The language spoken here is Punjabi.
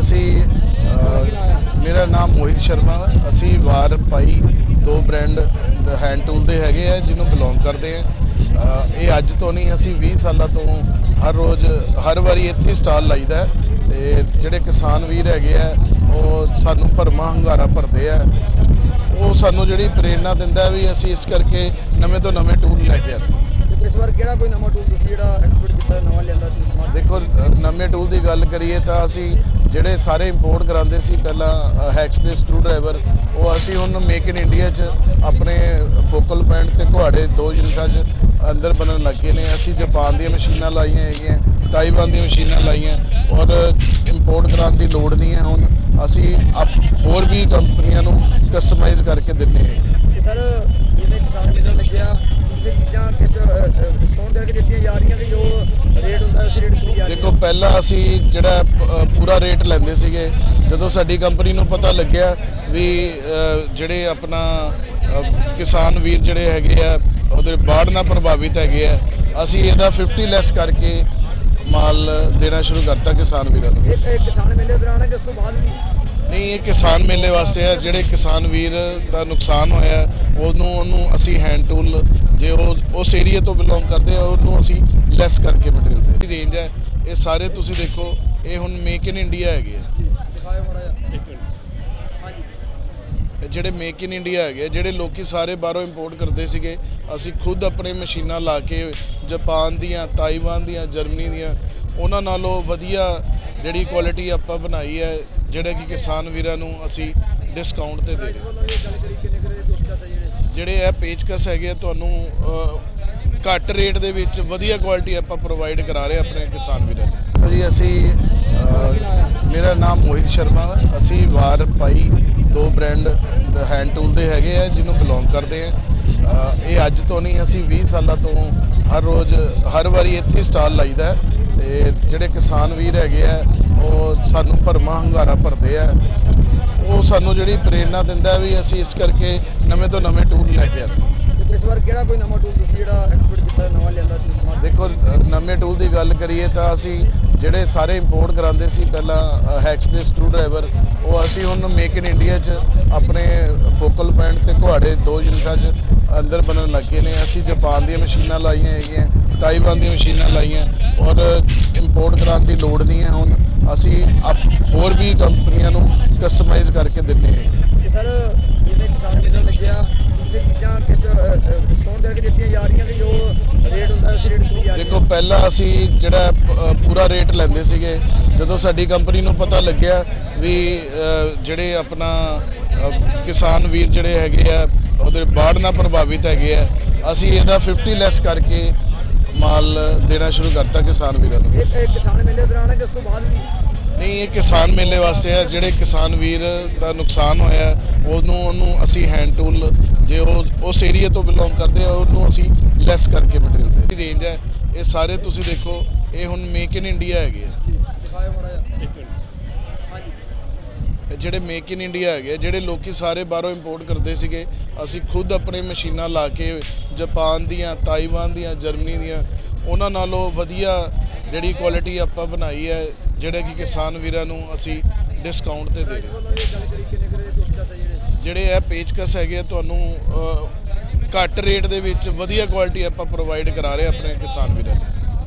ਅਸੀਂ ਮੇਰਾ ਨਾਮ ਮੋਹਿਤ ਸ਼ਰਮਾ ਅਸੀਂ ਵਾਰ ਪਾਈ ਦੋ ਬ੍ਰਾਂਡ ਹੈਂਡ ਟੂਲ ਦੇ ਹੈਗੇ ਆ ਜਿਹਨੂੰ ਬਿਲੋਂਗ ਕਰਦੇ ਆ। ਇਹ ਅੱਜ ਤੋਂ ਨਹੀਂ ਅਸੀਂ 20 ਸਾਲਾਂ ਤੋਂ ਹਰ ਰੋਜ਼ ਹਰ ਵਾਰੀ ਇੱਥੇ ਸਟਾਲ ਲਾਈਦਾ ਤੇ ਜਿਹੜੇ ਕਿਸਾਨ ਵੀਰ ਹੈਗੇ ਆ ਉਹ ਸਾਨੂੰ ਭਰਮਾ ਹੰਗਾਰਾ ਭਰਦੇ ਆ। ਉਹ ਸਾਨੂੰ ਜਿਹੜੀ ਪ੍ਰੇਰਣਾ ਦਿੰਦਾ ਵੀ ਅਸੀਂ ਇਸ ਕਰਕੇ ਨਵੇਂ ਤੋਂ ਨਵੇਂ ਟੂਲ ਲੈ ਕੇ ਆਉਂਦੇ ਇਸ ਵਾਰ ਕਿਹੜਾ ਕੋਈ ਨਵਾਂ ਟੂਲ ਤੁਸੀਂ ਜਿਹੜਾ ਐਕਟੀਵੇਟ ਕੀਤਾ ਨਵਾਂ ਲਿਆਂਦਾ ਤੁਸੀਂ ਦੇਖੋ ਨਵੇਂ ਟੂਲ ਦੀ ਗੱਲ ਕਰੀਏ ਤਾਂ ਅਸੀਂ ਜਿਹੜੇ ਸਾਰੇ ਇੰਪੋਰਟ ਕਰਾਉਂਦੇ ਸੀ ਪਹਿਲਾਂ ਹੈਕਸ ਦੇ ਸਕਰੂ ਡਰਾਈਵਰ ਉਹ ਅਸੀਂ ਹੁਣ ਮੇਕ ਇਨ ਇੰਡੀਆ 'ਚ ਆਪਣੇ ਫੋਕਲ ਪੁਆਇੰਟ ਤੇ ਕੁਹਾੜੇ ਦੋ ਯੂਨਿਟਾਂ 'ਚ ਅੰਦਰ ਬਣਨ ਲੱਗੇ ਨੇ। ਅਸੀਂ ਜਾਪਾਨ ਦੀਆਂ ਮਸ਼ੀਨਾਂ ਲਾਈਆਂ ਹੈਗੀਆਂ ਤਾਈਵਾਨ ਦੀਆਂ ਮਸ਼ੀਨਾਂ ਲਾਈਆਂ, ਔਰ ਇੰਪੋਰਟ ਕਰਾਉਣ ਦੀ ਲੋੜ ਨਹੀਂ ਹੈ ਹੁਣ। ਅਸੀਂ ਆਪ- ਹੋਰ ਵੀ ਕੰਪਨੀਆਂ ਨੂੰ ਕਸਟਮਾਈਜ਼ ਕਰਕੇ ਦਿੰਦੇ ਹਾਂ। ਸਰ ਜਿਵੇਂ ਕਿਸਾਨ ਮੇਲਾ ਲੱਗਿਆ ਇਹ ਚੀਜ਼ਾਂ ਕਿਸ ਡਿਸਕਾਊਂਟ ਦੇ ਕੇ ਦਿੱਤੀਆਂ ਜਾ ਰਹੀਆਂ ਕਿ ਜੋ ਰੇਟ ਹੁੰਦਾ ਉਸ ਰੇਟ ਤੇ ਜਾ ਰਹੀ ਦੇਖੋ ਪਹਿਲਾਂ ਅਸੀਂ ਜਿਹੜਾ ਪੂਰਾ ਰੇਟ ਲੈਂਦੇ ਸੀਗੇ। ਜਦੋਂ ਸਾਡੀ ਕੰਪਨੀ ਨੂੰ ਪਤਾ ਲੱਗਿਆ ਵੀ ਜਿਹੜੇ ਆਪਣਾ ਕਿਸਾਨ ਵੀਰ ਜਿਹੜੇ ਹੈਗੇ ਆ ਉਹਦੇ ਬਾੜ ਨਾਲ ਪ੍ਰਭਾਵਿਤ ਹੈਗੇ ਆ ਅਸੀਂ ਇਹਦਾ 50 ਲੈਸ ਕਰਕੇ ਮਾਲ ਦੇਣਾ ਸ਼ੁਰੂ ਕਰਤਾ ਕਿਸਾਨ ਵੀਰਾਂ ਨੂੰ। ਇਹ ਕਿਸਾਨ ਮੇਲੇ ਦੌਰਾਨ ਉਸ ਤੋਂ ਬਾਅਦ ਵੀ? ਨਹੀਂ ਇਹ ਕਿਸਾਨ ਮੇਲੇ ਵਾਸਤੇ ਹੈ ਜਿਹੜੇ ਕਿਸਾਨ ਵੀਰ ਦਾ ਨੁਕਸਾਨ ਹੋਇਆ ਉਹਨੂੰ ਉਹਨੂੰ ਅਸੀਂ ਹੈਂਡ ਟੂਲ ਜੇ ਉਹ ਉਸ ਏਰੀਆ ਤੋਂ ਬਿਲੋਂਗ ਕਰਦੇ ਆ ਉਹਨੂੰ ਅਸੀਂ ਲੈਸ ਕਰਕੇ ਮਟੀਰੀਅਲ ਦੇ ਰੇਂਜ ਹੈ ਇਹ ਸਾਰੇ ਤੁਸੀਂ ਦੇਖੋ ਇਹ ਹੁਣ ਮੇਕ ਇਨ ਇੰਡੀਆ ਹੈਗੇ ਆ। ਇਹ ਜਿਹੜੇ ਮੇਕ ਇਨ ਇੰਡੀਆ ਹੈਗੇ ਆ, ਜਿਹੜੇ ਲੋਕੀ ਸਾਰੇ ਬਾਹਰੋਂ ਇੰਪੋਰਟ ਕਰਦੇ ਸੀਗੇ ਅਸੀਂ ਖੁਦ ਆਪਣੇ ਮਸ਼ੀਨਾਂ ਲਾ ਕੇ ਜਾਪਾਨ ਦੀਆਂ ਤਾਈਵਾਨ ਦੀਆਂ ਜਰਮਨੀ ਦੀਆਂ ਉਹਨਾਂ ਨਾਲੋਂ ਵਧੀਆ ਜਿਹੜੀ ਕੁਆਲਿਟੀ ਆਪਾਂ ਬਣਾਈ ਹੈ ਜਿਹੜਾ ਕਿ ਕਿਸਾਨ ਵੀਰਾਂ ਨੂੰ ਅਸੀਂ ਡਿਸਕਾਊਂਟ ਤੇ ਦੇ ਰਹੇ ਜਿਹੜੇ ਇਹ ਪੇਚਕਸ ਹੈਗੇ ਆ, ਤੁਹਾਨੂੰ ਘੱਟ ਰੇਟ ਦੇ ਵਿੱਚ ਵਧੀਆ ਕੁਆਲਿਟੀ ਆਪਾਂ ਪ੍ਰੋਵਾਈਡ ਕਰਾ ਰਹੇ ਆਪਣੇ ਕਿਸਾਨ ਵੀਰਾਂ ਨੂੰ ਜੀ, ਅਸੀਂ ਮੇਰਾ ਨਾਮ ਮੋਹਿਤ ਸ਼ਰਮਾ, ਅਸੀਂ ਵਾਰ ਪਾਈ ਦੋ ਬ੍ਰਾਂਡ ਹੈਂਡ ਟੂਲ ਦੇ ਹੈਗੇ ਆ, ਜਿਹਨੂੰ ਬਿਲੋਂਗ ਕਰਦੇ ਆ ਇਹ ਅੱਜ ਤੋਂ ਨਹੀਂ, ਅਸੀਂ 20 ਸਾਲਾਂ ਤੋਂ ਹਰ ਰੋਜ਼, ਹਰ ਵਾਰੀ ਇੱਥੇ ਸਟਾਲ ਲਾਈਦਾ ਹੈ। ਤੇ ਜਿਹੜੇ ਕਿਸਾਨ ਵੀਰ ਹੈਗੇ ਆ ਉਹ ਸਾਨੂੰ ਭਰਮਾ ਹੰਗਾਰਾ ਭਰਦੇ ਆ। ਉਹ ਸਾਨੂੰ ਜਿਹੜੀ ਪ੍ਰੇਰਣਾ ਦਿੰਦਾ ਵੀ ਅਸੀਂ ਇਸ ਕਰਕੇ ਨਵੇਂ ਤੋਂ ਨਵੇਂ ਟੂਲ ਲੈ ਕੇ ਆਉਂਦੇ ਇਸ ਵਾਰ ਕਿਹੜਾ ਕੋਈ ਨਵਾਂ ਟੂਲ ਤੁਸੀਂ ਜਿਹੜਾ ਐਕਟੀਵੇਟ ਕੀਤਾ ਨਵਾਂ ਲਿਆਂਦਾ ਤੁਸੀਂ ਦੇਖੋ ਨਵੇਂ ਟੂਲ ਦੀ ਗੱਲ ਕਰੀਏ ਤਾਂ ਅਸੀਂ ਜਿਹੜੇ ਸਾਰੇ ਇੰਪੋਰਟ ਕਰਾਉਂਦੇ ਸੀ ਪਹਿਲਾਂ ਹੈਕਸ ਦੇ ਸਕਰੂ ਡਰਾਈਵਰ ਉਹ ਅਸੀਂ ਹੁਣ ਮੇਕ ਇਨ ਇੰਡੀਆ 'ਚ ਆਪਣੇ ਫੋਕਲ ਪੁਆਇੰਟ ਤੇ ਕੁਹਾੜੇ ਦੋ ਯੂਨਿਟਾਂ 'ਚ ਅੰਦਰ ਬਣਨ ਲੱਗੇ ਨੇ। ਅਸੀਂ ਜਾਪਾਨ ਦੀਆਂ ਮਸ਼ੀਨਾਂ ਲਾਈਆਂ ਹੈਗੀਆਂ। ਤਾਈਵਾਨ ਦੀਆਂ ਮਸ਼ੀਨਾਂ ਲਾਈਆਂ ਔਰ ਇੰਪੋਰਟ ਕਰਾਉਣ ਦੀ ਲੋੜ ਨਹੀਂ ਹੈ। ਹੁਣ ਅਸੀਂ ਆਪ- ਹੋਰ ਵੀ ਕੰਪਨੀਆਂ ਨੂੰ ਕਸਟਮਾਈਜ਼ ਕਰਕੇ ਦਿੰਦੇ ਹਾਂ। ਤੇ ਸਰ ਜਿਵੇਂ ਕਿਸਾਨ ਮੇਲਾ ਲੱਗਿਆ ਇਹ ਚੀਜ਼ਾਂ ਕਿਸ ਡਿਸਕਾਊਂਟ ਦੇ ਕੇ ਦਿੱਤੀਆਂ ਜਾ ਰਹੀਆਂ ਕਿ ਜੋ ਰੇਟ ਹੁੰਦਾ ਉਸ ਰੇਟ ਤੇ ਜਾ ਰਹੀ ਦੇਖੋ ਪਹਿਲਾਂ ਅਸੀਂ ਜਿਹੜਾ ਪੂਰਾ ਰੇਟ ਲੈਂਦੇ ਸੀਗੇ। ਜਦੋਂ ਸਾਡੀ ਕੰਪਨੀ ਨੂੰ ਪਤਾ ਲੱਗਿਆ ਵੀ ਜਿਹੜੇ ਆਪਣਾ ਕਿਸਾਨ ਵੀਰ ਜਿਹੜੇ ਹੈਗੇ ਆ ਉਹਦੇ ਬਾੜ ਨਾਲ ਪ੍ਰਭਾਵਿਤ ਹੈਗੇ ਆ ਅਸੀਂ ਇਹਦਾ 50 ਲੈਸ ਕਰਕੇ ਮਾਲ ਦੇਣਾ ਸ਼ੁਰੂ ਕਰਤਾ ਕਿਸਾਨ ਵੀਰਾਂ ਨੂੰ ਇਹ ਕਿਸਾਨ ਮੇਲੇ ਦੌਰਾਨ ਹੈ ਕਿ ਉਸ ਤੋਂ ਬਾਅਦ ਵੀ? ਨਹੀਂ ਇਹ ਕਿਸਾਨ ਮੇਲੇ ਵਾਸਤੇ ਹੈ। ਜਿਹੜੇ ਕਿਸਾਨ ਵੀਰ ਦਾ ਨੁਕਸਾਨ ਹੋਇਆ ਉਹਨੂੰ ਉਹਨੂੰ ਅਸੀਂ ਹੈਂਡ ਟੂਲ ਜੇ ਉਹ ਉਸ ਏਰੀਆ ਤੋਂ ਬਿਲੋਂਗ ਕਰਦੇ ਆ ਉਹਨੂੰ ਅਸੀਂ ਲੈਸ ਕਰਕੇ ਮਟੀਰੀਅਲ ਦੇ ਰੇਂਜ ਹੈ। ਇਹ ਸਾਰੇ ਤੁਸੀਂ ਦੇਖੋ ਇਹ ਹੁਣ ਮੇਕ ਇਨ ਇੰਡੀਆ ਹੈਗੇ ਆ। ਦਿਖਾਓ ਮਾੜਾ ਜਿਹਾ। ਹਾਂਜੀ। ਇਹ ਜਿਹੜੇ ਮੇਕ ਇਨ ਇੰਡੀਆ ਹੈਗੇ ਆ, ਜਿਹੜੇ ਲੋਕੀ ਸਾਰੇ ਬਾਹਰੋਂ ਇੰਪੋਰਟ ਕਰਦੇ ਸੀਗੇ ਅਸੀਂ ਖੁਦ ਆਪਣੇ ਮਸ਼ੀਨਾਂ ਲਾ ਕੇ ਜਾਪਾਨ ਦੀਆਂ ਤਾਈਵਾਨ ਦੀਆਂ ਜਰਮਨੀ ਦੀਆਂ ਉਹਨਾਂ ਨਾਲੋਂ ਵਧੀਆ ਜਿਹੜੀ ਕੁਆਲਿਟੀ ਆਪਾਂ ਬਣਾਈ ਹੈ ਜਿਹੜੇ ਕਿ ਕਿਸਾਨ ਵੀਰਾਂ ਨੂੰ ਅਸੀਂ ਡਿਸਕਾਊਂਟ ਤੇ ਦੇ ਰਹੇ ਜਿਹੜੇ ਇਹ ਪੇਚਕਸ ਹੈਗੇ ਆ, ਤੁਹਾਨੂੰ ਘੱਟ ਰੇਟ ਦੇ ਵਿੱਚ ਵਧੀਆ ਕੁਆਲਿਟੀ ਆਪਾਂ ਪ੍ਰੋਵਾਈਡ ਕਰਾ ਰਹੇ ਆਪਣੇ ਕਿਸਾਨ ਵੀਰਾਂ ਨੂੰ।